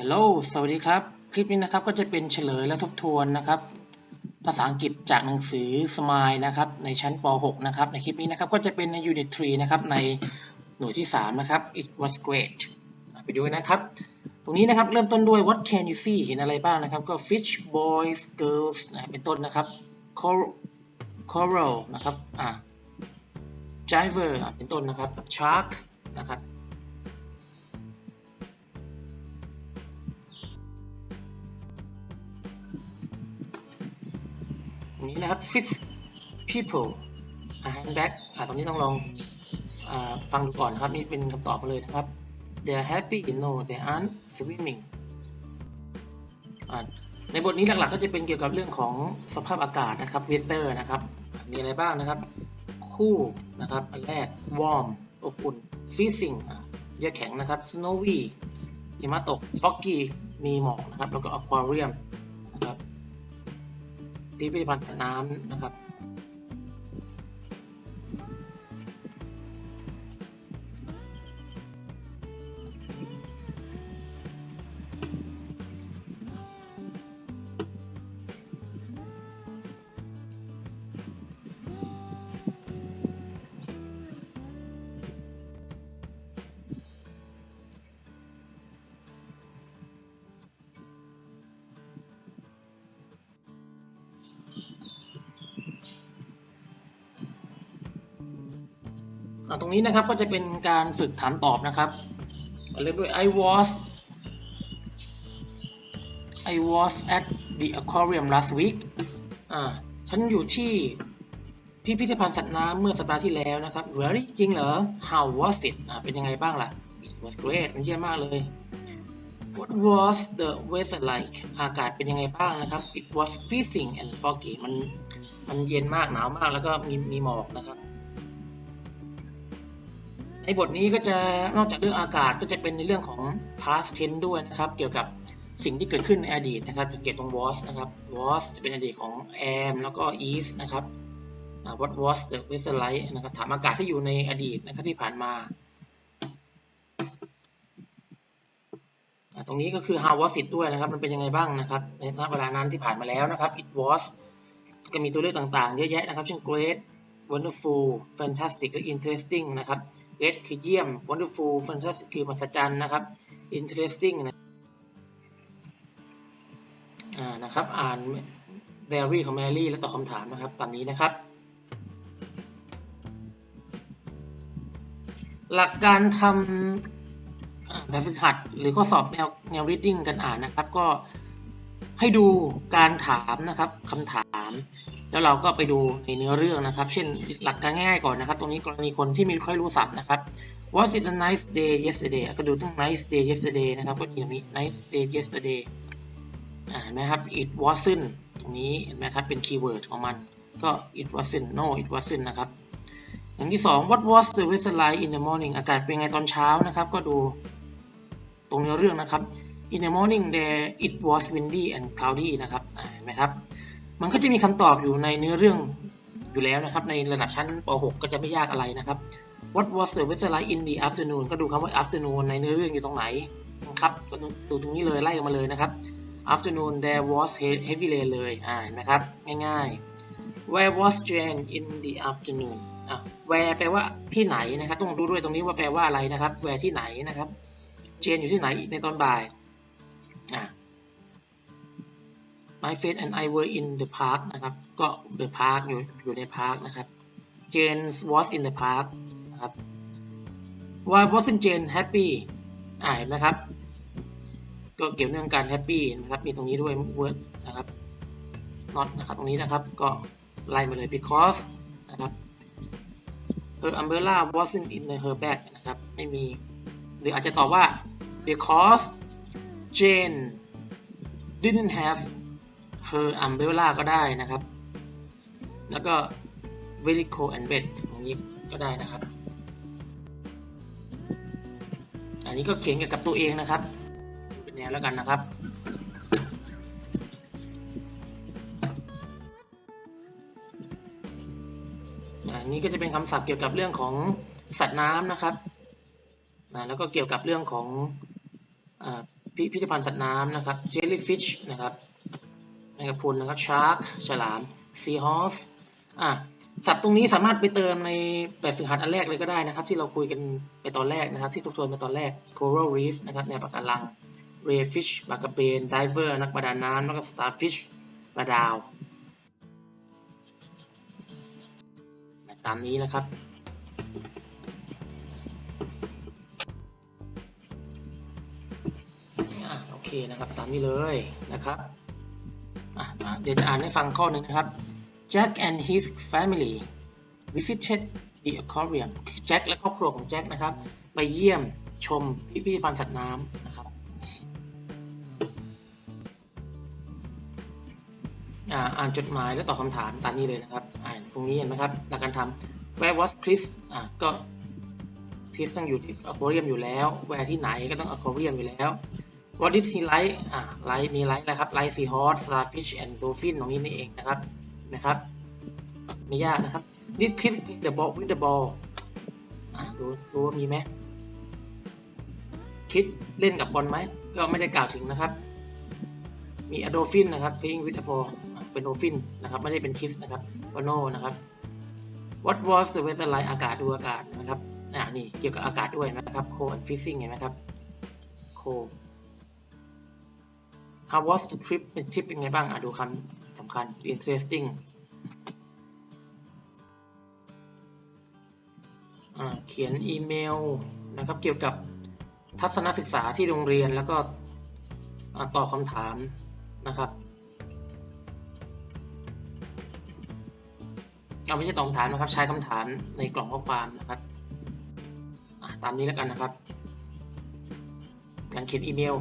ฮัลโหล สวัสดีครับ คลิปนี้นะครับก็จะเป็นเฉลยและทบทวนนะครับ ภาษาอังกฤษจากหนังสือ Smile นะครับ ในชั้นป .6 นะครับ ในคลิปนี้นะครับก็จะเป็นใน Unit 3 นะครับ ในหน่วยที่ 3 นะครับ It was great ไปดูกันนะครับ ตรงนี้นะครับเริ่มต้นด้วย What can you see เห็นอะไรบ้างนะครับ ก็ fish boys girls นะเป็นต้นนะครับ coral นะครับ อ่า diver เป็นต้นนะครับ shark นะครับ นี้นะครับ fix people handbag อ่าตรงนี้ต้องลองอาฟังดูก่อนครับ นี่เป็นคำตอบมาเลยนะครับ they're happy no they aren't swimming อ่าในบทนี้หลักๆก็จะเป็นเกี่ยวกับเรื่องของสภาพอากาศนะครับ weather นะครับ มีอะไรบ้างนะครับ คู่นะครับ อันแรก warm อบอุ่น freezing เยือกแข็งนะครับ snowy หิมะตก foggy มีหมอกนะครับ แล้วก็ aquarium พิพิธภัณฑ์น้ำนะครับ ตรงนี้นะครับก็จะเป็นการฝึกถามตอบนะครับเริ่มด้วย I was I was at the aquarium last week อ่าฉันอยู่ที่พิพิธภัณฑ์สัตว์น้ำเมื่อสัปดาห์ที่แล้วนะครับ Really จริงเหรอ How was it อ่าเป็นยังไงบ้างล่ะ It was great มันเยี่ยมมากเลย What was the weather like อากาศเป็นยังไงบ้างนะครับ It was freezing and foggy มันมันเย็นมากหนาวมากแล้วก็มีมีหมอกนะครับ ในบทนี้ก็จะนอกจากเรื่องอากาศก็จะเป็นในเรื่องของ past tense ด้วยนะครับ เกี่ยวกับสิ่งที่เกิดขึ้นในอดีตนะครับจะเก็บตรง was นะครับ was จะเป็นอดีตของ am แล้วก็ is นะครับ what was the weather like นะครับถามอากาศที่อยู่ในอดีตนะครับที่ผ่านมา ตรงนี้ก็คือ how was it ด้วยนะครับ มันเป็นยังไงบ้างนะครับ ในเวลานั้นที่ผ่านมาแล้วนะครับ it was ก็มีตัวเลือกต่างๆ เยอะแยะนะครับเช่น great wonderful fantastic interesting นะครับ great คือเยี่ยม wonderful fantastic คือมหัศจรรย์นะครับ interesting นะนะครับ อ่าน diary ของ Mary และตอบคำถามนะครับตามนี้นะครับ หลักการทำแบบฝึกหัด หรือข้อสอบแนวแนว reading กันอ่านนะครับ ก็ให้ดูการถามนะครับคำถาม แล้วเราก็ไปดูในเนื้อเรื่องนะครับ เช่นหลักการง่ายๆก่อนนะครับ ตรงนี้กรณีคนที่ไม่ค่อยรู้ศัพท์นะครับ Was it a nice day yesterday ก็ดูตั้ง nice day yesterday นะครับ ก็อย่างนี้ nice day yesterday เห็นไหมครับ it wasn't ตรงนี้เห็นไหมครับ เป็นคีย์เวิร์ดของมัน ก็ it wasn't no it wasn't นะครับ อย่างที่สอง what was the weather like in the morning อากาศเป็นไงตอนเช้านะครับ ก็ดูตรงเนื้อเรื่องนะครับ in the morning there it was windy and cloudy นะครับเห็นไหมครับ มันก็จะมีคำตอบอยู่ในเนื้อเรื่องอยู่แล้วนะครับ ในระดับชั้นป .6 ก็จะไม่ยากอะไรนะครับ What was the weather like in the afternoon ก็ดูคำว่า afternoon ในเนื้อเรื่องอยู่ตรงไหนนะครับก็ดูตรงนี้เลยไล่ออกมาเลยนะครับ afternoon there was heavy rain เลยอ่าเห็นไหมครับ ง่ายๆ Where was Jane in the afternoon อะ Where แปลว่าที่ไหนนะครับ ต้องดูด้วยตรงนี้ว่าแปลว่าอะไรนะครับ Where ที่ไหนนะครับ Jane อยู่ที่ไหนในตอนบ่ายอ่า My friend and I were in the park นะครับ ก็ the park อยู่อยู่ใน park นะครับ Jane was in the park นะครับ Why wasn't Jane happy อ่าเห็นไหมครับ ก็เกี่ยวเนื่องกัน happy นะครับ มีตรงนี้ด้วย word นะครับ not นะครับ ตรงนี้นะครับ ก็ไล่มาเลย because นะครับ her umbrella wasn't in her bag นะครับ ไม่มี หรืออาจจะตอบว่า because Jane didn't have her umbrella ก็ได้นะครับ แล้วก็ very cold and wet ตรงนี้ก็ได้นะครับ อันนี้ก็เขียนเกี่ยวกับตัวเองนะครับ เป็นแนวแล้วกันนะครับอันนี้ก็จะเป็นคำศัพท์เกี่ยวกับเรื่องของสัตว์น้ำนะครับ แล้วก็เกี่ยวกับเรื่องของอพิพิธภัณฑ์สัตว์น้ำนะครับ jellyfish นะครับ แมงกะพรุนนะครับ shark ฉลาม seahorse อะสัตว์ตรงนี้สามารถไปเติมในแบบฝึกหัดอันแรกเลยก็ได้นะครับ ที่เราคุยกันไปตอนแรกนะครับ ที่ทบทวนไปตอนแรก coral reef นะครับแนวปะการัง rayfish ปลากระเบน diver นักประดาน้ำแล้วก็ starfish ปลาดาว ตามนี้นะครับอะโอเคนะครับ ตามนี้เลยนะครับ เดี๋ยวจะอ่านให้ฟังข้อหนึ่งนะครับ Jack and his family visited the aquarium แจ็คและครอบครัวของแจ็คนะครับ ไปเยี่ยมชมพิพิธภัณฑ์สัตว์น้ำนะครับอ่าอานจดหมายและตอบคำถามตามนี้เลยนะครับ อ่านตรงนี้เห็นไหมครับหลักการทำ Where was Chris อ่าก็คริสต้องอยู่ที่อควาเรียมอยู่แล้ว Where ที่ไหนก็ต้องอควาเรียมอยู่แล้ว What did he like อ่า like มี like นะครับ like seahorse starfish and dolphin ตรงนี้นี่เองนะครับเห็นะครับ ไม่ยากนะครับ Did Chris play the ball with the ball อ่าดูดูว่ามีไหมคิดเล่นกับบอลไหม ก็ไม่ได้กล่าวถึงนะครับ มี a dolphin นะครับ playing with a ball อะเป็น dolphin นะครับ ไม่ได้เป็นคิสนะครับ ก็ no นะครับ What was the weather like อากาศดูอากาศนะครับ อ่า นี่ เกี่ยวกับอากาศด้วยนะครับ cold and freezing เห็นไหมครับ cold How was the trip เป็นทริปเป็นไงบ้างอะดูคำสำคัญ interesting เขียนอีเมลนะครับเกี่ยวกับทัศนศึกษาที่โรงเรียนแล้วก็ตอบคำถามนะครับเอาไม่ใช่ตอบคำถามนะครับ ใช้คำถามในกล่องข้อความนะครับตามนี้แล้วกันนะครับ การเขียนอีเมล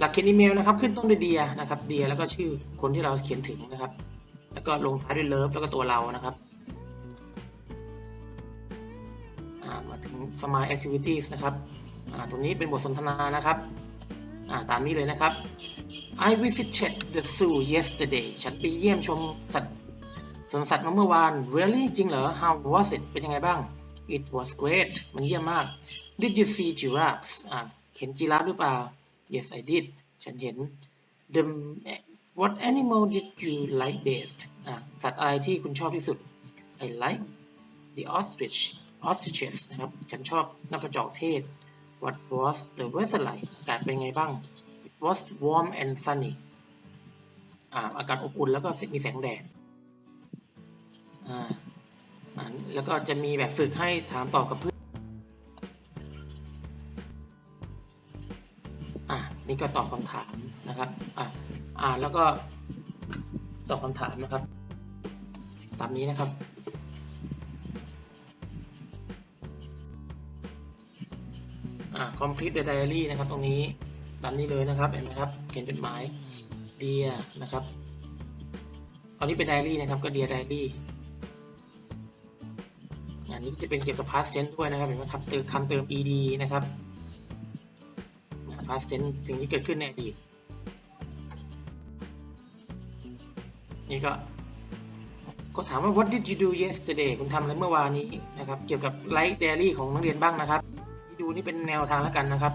หลักเขียนอีเมลนะครับ ขึ้นต้นด้วยเดียนะครับเดียแล้วก็ชื่อคนที่เราเขียนถึงนะครับ แล้วก็ลงท้ายด้วยเลิฟแล้วก็ตัวเรานะครับมาถึง Smile Activities นะครับตรงนี้เป็นบทสนทนานะครับาตามนี้เลยนะครับ I visited the zoo yesterday ฉันไปเยี่ยมชมสัตว์สวนสัตว์มาเมื่อวาน Really จริงเหรอ How was it เป็นยังไงบ้าง It was great มันเยี่ยมมาก Did you see giraffes เห็นจีราฟหรือเปล่า Yes I did ฉันเห็น The What animal did you like best อ่าสัตว์อะไรที่คุณชอบที่สุด I like the ostrich ostriches นะครับ ฉันชอบนกกระจอกเทศ What was the weather like อากาศเป็นไงบ้าง It was warm and sunny อ่าอากาศอบอุ่นแล้วก็มีแสงแดดอ่าแล้วก็จะมีแบบฝึกให้ถามตอบกับเพื่อน ก็ตอบคำถามนะครับอะอ่านแล้วก็ตอบคำถามนะครับ ตามนี้นะครับ อ่า complete the diary นะครับ ตรงนี้ตามนี้เลยนะครับเห็นไหมครับเขียนจดหมาย dear นะครับตอนนี้เป็น diary นะครับก็ dear diary อันนี้จะเป็นเกี่ยวกับ past tense ด้วยนะครับเห็นไหมครับเติมคำเติม ed นะครับ past tense สิ่งที่เกิดขึ้นในอดีต นี่ก็ก็ถามว่า what did you do yesterday คุณทำอะไรเมื่อวานนี้นะครับ เกี่ยวกับ life diary ของนักเรียนบ้างนะครับ ดูนี่เป็นแนวทางแล้วกันนะครับ